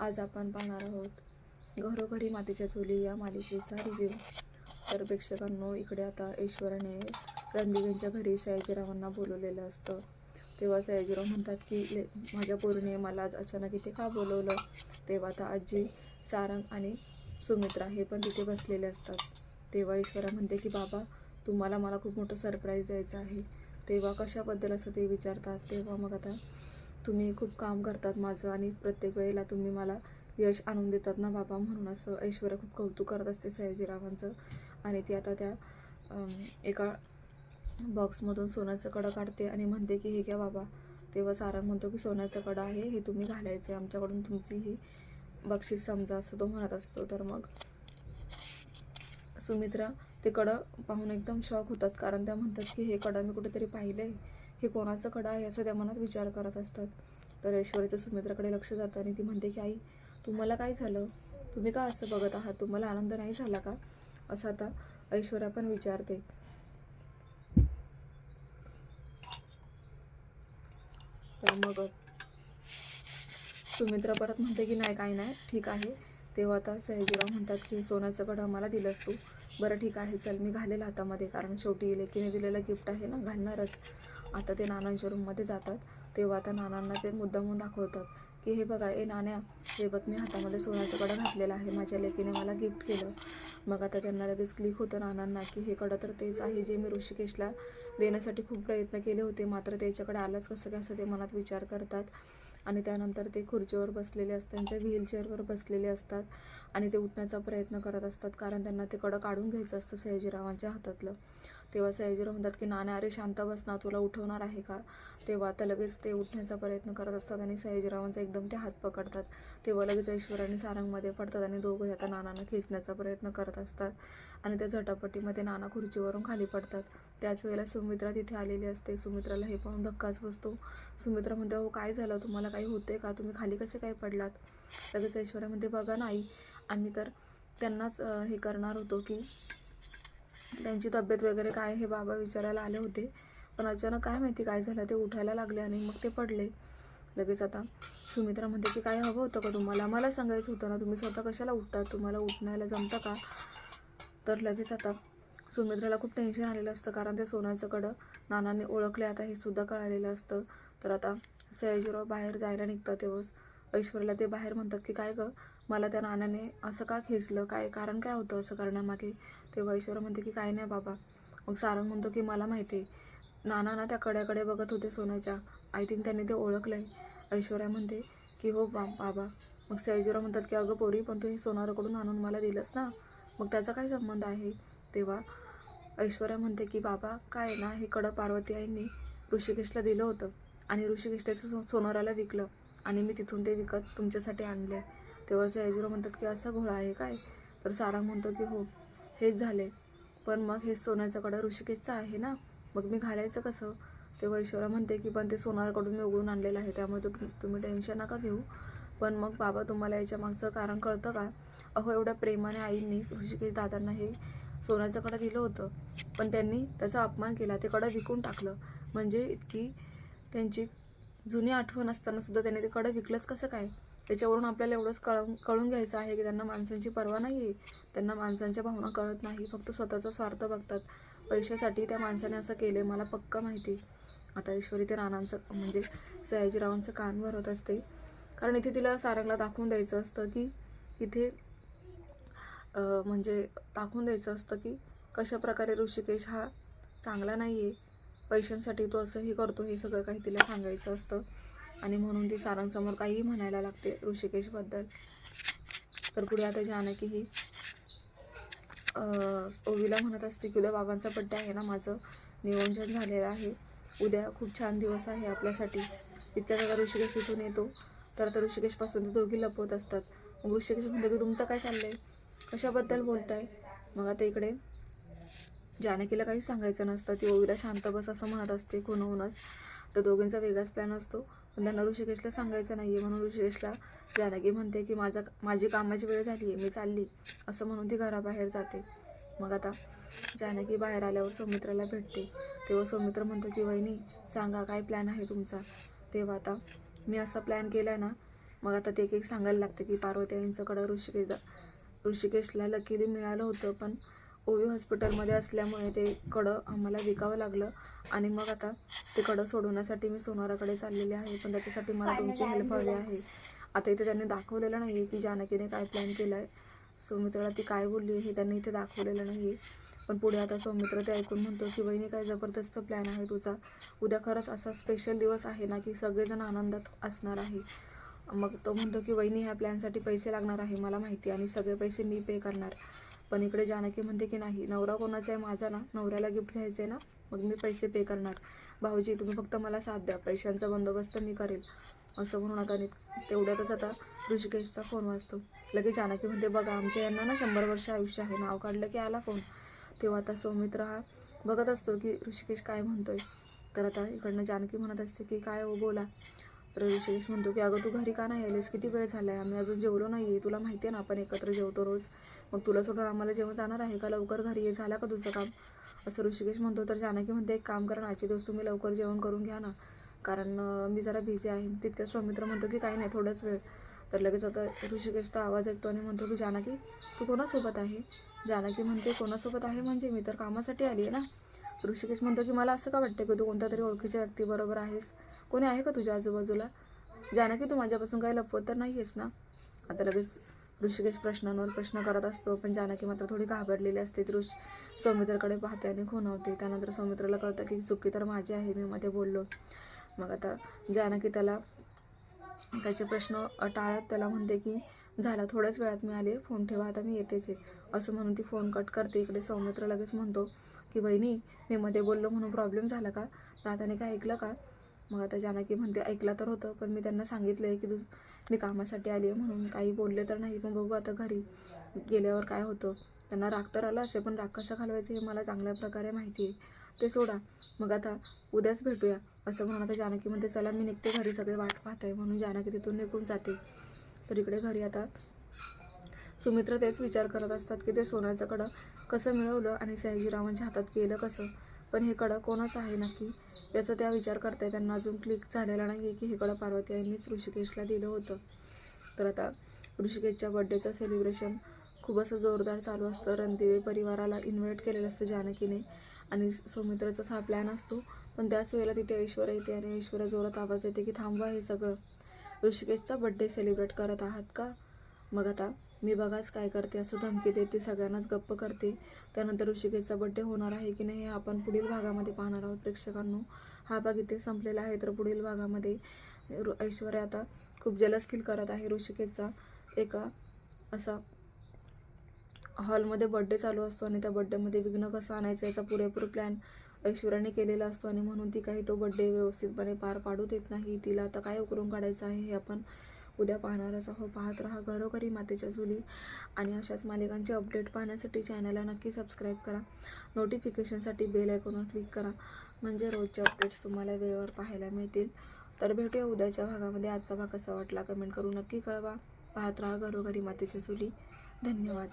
आज आपण पाहणार आहोत घरोघरी मातीच्या चुली या मालिकेचा रिव्ह्यू तर प्रेक्षकांनो इकडे आता ईश्वराने रणदिव्यांच्या घरी सयाजीरावांना बोलवलेलं असतं. तेव्हा सयाजीराव म्हणतात की ले माझ्या पोरीने मला आज अचानक इथे का बोलवलं? तेव्हा आता आजी सारंग आणि सुमित्रा हे पण तिथे बसलेले असतात. तेव्हा ईश्वरा म्हणते की बाबा तुम्हाला मला खूप मोठं सरप्राईज द्यायचं आहे. तेव्हा कशाबद्दल असं ते विचारतात? तेव्हा मग आता तुम्ही खूप काम करतात माझं आणि प्रत्येक वेळेला तुम्ही मला यश आणून देतात ना बाबा म्हणून असं ऐश्वर्या खूप कौतुक करत असते सयाजीरावांचं. आणि ती आता त्या एका बॉक्समधून सोन्याचं कडं काढते आणि म्हणते की हे घ्या बाबा. तेव्हा सारंग म्हणतो की सोन्याचं कडं आहे हे तुम्ही घालायचं आमच्याकडून तुमची ही बक्षीस समजा असं तो म्हणत असतो. तर मग सुमित्रा ते कडं पाहून एकदम शॉक होतात कारण त्या म्हणतात की हे कडं मी कुठेतरी पाहिलं आहे हे कोणाचं कडं आहे असं त्या मनात विचार करत असतात. तर ऐश्वर्याचं सुमित्राकडे लक्ष जातं आणि ती म्हणते की आई तुम्हाला काय झालं? तुम्ही का असं बघत आहात? तुम्हाला आनंद नाही झाला का? असं आता ऐश्वर्या पण विचारते. तर मग सुमित्रा परत म्हणते की नाही काय नाही. ठीक आहे. तेव्हा आता सयाजीराव म्हणतात की सोन्याचं कडं मला दिलंस तू. बरं ठीक आहे चल मी घालेल हातामध्ये कारण शेवटी लेकीने दिलेलं गिफ्ट आहे ना घालणारच. आता ते नानांच्या रूममध्ये जातात. तेव्हा आता नानांना ते मुद्दामून दाखवतात की हे बघा ए नाण्या हे बघ मी हातामध्ये सोन्याचं कडं घातलेलं आहे. माझ्या लेकीने मला गिफ्ट केलं. मग आता त्यांना लगेच क्लिक होतं नानांना की हे कडं तर तेच आहे जे मी ऋषिकेशला देण्यासाठी खूप प्रयत्न केले होते. मात्र त्याच्याकडे आलंच कसं काय असं ते मनात विचार करतात. आणि त्यानंतर ते खुर्चीवर बसलेले असतात त्यांच्या व्हीलचेअरवर बसलेले असतात आणि ते उठण्याचा प्रयत्न करत असतात कारण त्यांना ते कडं काढून घ्यायचं असतं सयाजीरावांच्या हातातलं. तेव्हा सयाजीराव म्हणतात की नाण्या अरे शांत बस ना तुला उठवणार आहे का? तेव्हा तर लगेच ते उठण्याचा प्रयत्न करत असतात आणि सयाजीरावांचा एकदम ते हात पकडतात. तेव्हा लगेच ऐश्वर आणि सारंगमध्ये पडतात आणि दोघंही आता नानांना खेचण्याचा प्रयत्न करत असतात आणि त्या झटापटीमध्ये नाना खुर्चीवरून खाली पडतात. त्याच वेळेला सुमित्रा तिथे आलेली असते. सुमित्राला हे पाहून धक्काच बसतो. सुमित्रा म्हणते हो काय झालं? तुम्हाला काही होते का? तुम्ही खाली कसे काय पडलात? लगेच ऐश्वर्या म्हणते बघा नाही आम्ही तर त्यांनाच हे करणार होतो की त्यांची तब्येत वगैरे काय हे बाबा विचारायला आले होते. पण अचानक काय माहिती काय झालं? ते उठायला लागले आणि मग ते पडले. लगेच आता सुमित्रा म्हणते की काय हवं होतं का तुम्हाला? मला सांगायचं होतं ना तुम्ही स्वतः कशाला उठतात? तुम्हाला उठण्याला जमतं का? तर लगेच आता सुमित्राला खूप टेन्शन आलेलं असतं कारण ते सोन्याचं कडं नानांनी ओळखले आता हे सुद्धा कळालेलं असतं. तर आता सयाजीराव बाहेर जायला निघतात तेव्हा ऐश्वर्याला ते बाहेर म्हणतात की काय गं? मला त्या नानाने असं का खेचलं? काय कारण काय होतं असं करण्यामागे? तेव्हा ऐश्वर्या म्हणते की काय नाही बाबा. मग सारंग म्हणतो की मला माहिती आहे. नाना ना त्या कड्याकडे बघत होते सोन्याच्या आय थिंक त्यांनी ते ओळखलं आहे ऐश्वर्या म्हणते की हो बा बाबा. मग सयाजीराव म्हणतात की अगं पोरी पण तू हे सोनाराकडून आणून मला दिलंस ना? मग त्याचा काय संबंध आहे? तेव्हा ऐश्वर्या म्हणते की बाबा काय ना हे कडं पार्वती आईंनी ऋषिकेशला दिलं होतं आणि ऋषिकेश त्याचं सोनाराला विकलं आणि मी तिथून ते विकत तुमच्यासाठी आणले. तेव्हा सयाजीराव म्हणतात की असा घोळा आहे काय? तर सारा म्हणतो की हो हेच झाले पण मग हे सोन्याचं कडं ऋषिकेशचं आहे ना? मग मी घालायचं कसं? तेव्हा ऐश्वर्या म्हणते की पण ते सोनारकडून मी उघडून आणलेलं आहे त्यामुळे तुम तुम्ही टेन्शन नका घेऊ. पण मग बाबा तुम्हाला याच्या मागचं कारण कळतं का? अहो एवढ्या प्रेमाने आईंनी ऋषिकेश दादांना हे सोन्याचं कडं दिलं होतं. पण त्यांनी त्याचा अपमान केला. ते कडं विकून टाकलं. म्हणजे इतकी त्यांची जुनी आठवण असतानासुद्धा त्यांनी ते कडं विकलंच कसं काय? त्याच्यावरून आपल्याला एवढंच कळून कळून घ्यायचं आहे की त्यांना माणसांची पर्वा नाही आहे त्यांना माणसांच्या भावना कळत नाही. फक्त स्वतःचा स्वार्थ बघतात. पैशासाठी त्या माणसाने असं केलं मला पक्का माहिती. आता ईश्वरी ते राणांचं म्हणजे सयाजीरावांचं कान भरत असते. कारण इथे तिला सारंगला दाखवून द्यायचं असतं की इथे म्हणजे दाखवून द्यायचं असतं की कशा प्रकारे ऋषिकेश हा चांगला नाही आहे पैशांसाठी तो असंही करतो हे सगळं काही तिला सांगायचं असतं. आणि म्हणून ती सारांसमोर काहीही म्हणायला लागते ऋषिकेशबद्दल. तर पुढे आता जानकी ही ओवीला म्हणत असते की उद्या बाबांचा बड्डे आहे ना माझं. नियोजन झालेलं आहे. उद्या खूप छान दिवस आहे आपल्यासाठी. इतक्या आता ऋषिकेश इथून येतो. तर आता ऋषिकेशपासून ते दोघी लपवत असतात. ऋषिकेश म्हणतो की तुमचं काय चाललं आहे कशाबद्दल बोलताय? मग आता इकडे जानकीला काही सांगायचं नसतं. ती ओवीला शांत बस असं म्हणत असते खुनवूनच तर दोघींचा वेगळाच प्लॅन असतो. पण त्यांना ऋषिकेशला सांगायचं नाही आहे म्हणून ऋषिकेशला जानकी म्हणते की माझा माझी कामाची वेळ झाली आहे मी चालली. असं म्हणून ती घराबाहेर जाते. मग आता जानकी बाहेर आल्यावर सौमित्राला भेटते. तेव्हा सौमित्र म्हणतो की वहिनी सांगा काय प्लॅन आहे तुमचा? तेव्हा आता मी असा प्लॅन केला आहे ना मग आता ते एक एक सांगायला लागते की पार्वती यांच्याकडं ऋषिकेश ऋषिकेशला लकीली मिळालं होतं पण ओवी हॉस्पिटलमध्ये असल्यामुळे ते कडं आम्हाला विकावं लागलं आणि मग आता ते कडं सोडवण्यासाठी मी सोनाराकडे चाललेले आहे पण त्याच्यासाठी मला तुमची हेल्प हवी आहे. आता इथे त्यांनी दाखवलेलं नाही आहे की जानकीने काय प्लॅन केला आहे सौमित्राला ती काय बोलली हे त्यांनी इथे दाखवलेलं नाही आहे पण पुढे आता सौमित्र ते ऐकून म्हणतो की बहिणी काय जबरदस्त प्लॅन आहे तुझा. उद्या खरंच असा स्पेशल दिवस आहे ना की सगळेजण आनंदात असणार आहे. मग तो म्हणतो की वहिनी ह्या प्लॅनसाठी पैसे लागणार आहे मला माहिती आणि सगळे पैसे मी पे करणार. पण इकडे जानकी म्हणते की नाही नवरा कोणाचा आहे माझा ना नवऱ्याला गिफ्ट घ्यायचं आहे ना मग मी पैसे पे करणार. भाऊजी तुम्ही फक्त मला साथ द्या पैशांचा बंदोबस्त मी करेल. असं म्हणून आता तेवढ्यातच आता ऋषिकेशचा फोन वाजतो. लगेच जानकी म्हणते बघा आमच्या यांना ना शंभर वर्ष आयुष्य आहे नाव काढलं की आला फोन तेव्हा आता सौमित्र हा बघत असतो की ऋषिकेश काय म्हणतोय? तर आता इकडनं जानकी म्हणत असते की काय हो बोला. तर ऋषिकेश म्हणतो की अगं तू घरी का नाही आलीस? किती वेळ झाला आहे आम्ही अजून जेवलो नाही आहे तुला माहिती आहे ना आपण एकत्र जेवतो रोज. मग तुला सोडून आम्हाला जेवण जाणार आहे का? लवकर घरी ये. झाला का तुझं काम? असं ऋषिकेश म्हणतो. तर जानकी म्हणते एक काम करा आजची दिवस तुम्ही लवकर जेवण करून घ्या ना. कारण मी जरा बिझी आहे. तितक्यात सौमित्र म्हणतो की काही नाही थोडाच वेळ. तर लगेच आता ऋषिकेशचा आवाज ऐकतो आणि म्हणतो की जानकी तू कोणासोबत आहे? जानकी म्हणते कोणासोबत आहे? म्हणजे मी तर कामासाठी आली आहे ना. ऋषिकेश म्हणतो की मला असं का वाटतं की तू कोणत्या तरी ओळखीच्या व्यक्तीबरोबर आहेस? कोणी आहे का तुझ्या आजूबाजूला? जानकी तू माझ्यापासून काही लपवत तर नाही आहेस ना? आता लगेच ऋषिकेश प्रश्नांवर प्रश्न करत असतो पण जानकी मात्र थोडी घाबरलेली असते. ती ऋष सौमित्रकडे पाहते आणि खुणावते. त्यानंतर सौमित्राला कळतं की चुकी तर माझी आहे मी मध्ये बोललो. मग आता जानकी त्याला त्याचे प्रश्न टाळत त्याला म्हणते की झाला थोड्याच वेळात मी आले. फोन ठेवा आता मी येतेच आहे. असं म्हणून ती फोन कट करते. इकडे सौमित्र लगेच म्हणतो की बहिणी मी मध्ये बोललो म्हणून प्रॉब्लेम झाला का? दादाने काय ऐकलं का? मग आता जानकी म्हणते ऐकलं तर होतं पण मी त्यांना सांगितलं आहे की तू मी कामासाठी आली आहे म्हणून काही बोलले तर नाही. पण बघू आता घरी गेल्यावर काय होतं. त्यांना राग तर आला असेल पण राग कसं घालवायचं हे मला चांगल्या प्रकारे माहिती आहे. ते सोडा. मग आता उद्याच भेटूया असं म्हणून आता जानकी म्हणते चला मी निघते घरी सगळे वाट पाहत आहे म्हणून जानकी तिथून निघून जाते. तर इकडे घरी आता सुमित्र तेच विचार करत असतात की ते सोन्याचं कडं कसं मिळवलं आणि सयाजीरावांच्या म्हणजे हातात गेलं कसं? पण हे कडं कोणाचं आहे नक्की? याचा त्या विचार करताय त्यांना अजून क्लिक झालेला नाही आहे की हे कडं पार्वती यांनीच ऋषिकेशला दिलं होतं. तर आता ऋषिकेशच्या बड्डेचं सेलिब्रेशन खूप असं जोरदार चालू असतं. रणदिवे परिवाराला इन्व्हाइट केलेलं असतं जानकीने. आणि सौमित्राचाच हा प्लॅन असतो. पण त्याच वेळेला तिथे ऐश्वर्या येते आणि ऐश्वर्या जोरात आवाज येते की थांबवा हे सगळं. ऋषिकेशचा बड्डे सेलिब्रेट करत आहात का? मग आता मी बघाच काय करते असं धमकी देते सगळ्यांनाच गप्प करते. त्यानंतर ऋषिकेशचा बड्डे होणार आहे की नाही हे आपण पुढील भागामध्ये पाहणार आहोत प्रेक्षकांनो. हा भाग इथे संपलेला आहे तर पुढील भागामध्ये ऋ- ऐश्वर्या आता खूप जलस फील करत आहे ऋषिकेशचा. एका असा हॉलमध्ये बड्डे चालू असतो आणि त्या बड्डेमध्ये विघ्न कसं आणायचं याचा पुरेपूर प्लॅन ऐश्वर्याने केलेला असतो आणि म्हणून ती काही तो बड्डे व्यवस्थितपणे पार पाडू देत नाही. तिला आता काय उकरून काढायचं आहे हे आपण उद्या पाहणारच आहो पाहत राहा. घरोघरी मातेच्या चुली आणि अशाच मालिकांचे अपडेट पाहण्यासाठी चॅनलला नक्की सबस्क्राईब करा. नोटिफिकेशनसाठी बेल आयकॉनवर क्लिक करा. म्हणजे रोजचे अपडेट्स तुम्हाला वेळेवर पाहायला मिळतील. तर भेटूया उद्याच्या भागामध्ये. आजचा भाग कसा वाटला कमेंट करून नक्की कळवा. पाहत राहा. घरोघरी मातेच्या चुली धन्यवाद.